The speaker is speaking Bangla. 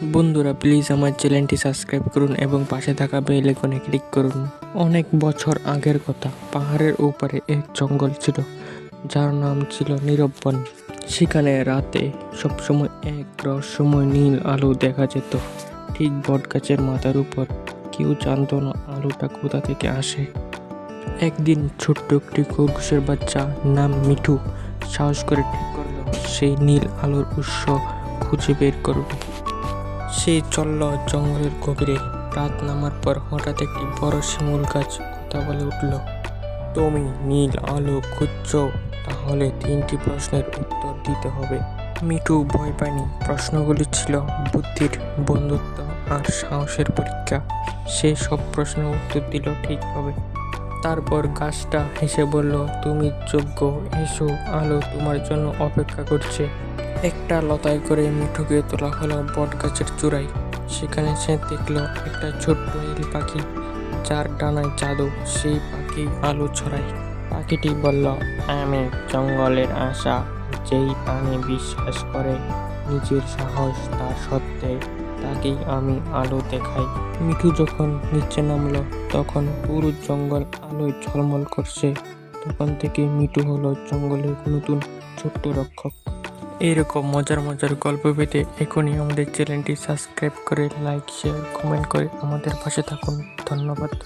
বন্ধুরা প্লিজ আমার চ্যানেলটি সাবস্ক্রাইব করুন এবং পাশে থাকা বেল আইকনে ক্লিক করুন। অনেক বছর আগের কথা, পাহাড়ের উপরে এক জঙ্গল ছিল, যার নাম ছিল নীরববন। সেখানে রাতে সবসময় এক রহস্যময় নীল আলো দেখা যেত, ঠিক বটগাছের মাথার উপর। কেউ জানতো না আলোটা কোথা থেকে আসে। একদিন ছোট্ট একটি খরগোশের বাচ্চা নাম মিঠু সাহস করে ঠিক করল, সেই নীল আলোর উৎস খুঁজে বের করবে সে চলল জঙ্গলের গভীরে রাত নামার পর হঠাৎ একটি বড় শিমুল গাছ কথা বলে উঠল, তুমি নীল আলো খুঁজছ, তাহলে তিনটি প্রশ্নের উত্তর দিতে হবে। মিঠু ভয় পায়নি। প্রশ্নগুলি ছিল বুদ্ধির বন্ধুত্ব আর সাহসের পরীক্ষা। সে সব প্রশ্নের উত্তর দিল ঠিকভাবে তারপর গাছটা হেসে বলল, তুমি যোগ্য, এসো, আলো তোমার জন্য অপেক্ষা করছে। একটা লতায় করে মিঠুকে তোলা হলো বট গাছের চূড়ায়। সেখানে সে দেখল একটা ছোট্ট নীল পাখি, যার ডানায় জাদু, সেই পাখি আলো ছড়ায়। পাখিটি বলল, আমি জঙ্গলের আশা, যেই প্রাণী বিশ্বাস করে, নিজের সাহস তার সত্ত্বে তাকেই আমি আলো দেখাই। মিঠু যখন নিচে নামলো, তখন পুরো জঙ্গল আলোয় ঝলমল করছে। তখন থেকে মিঠু হলো জঙ্গলের নতুন ছোট্ট রক্ষক। এইরকম মজার মজার গল্প পেতে এখনই আমাদের চ্যানেলটি সাবস্ক্রাইব করে, লাইক শেয়ার কমেন্ট করে আমাদের পাশে থাকুন। ধন্যবাদ।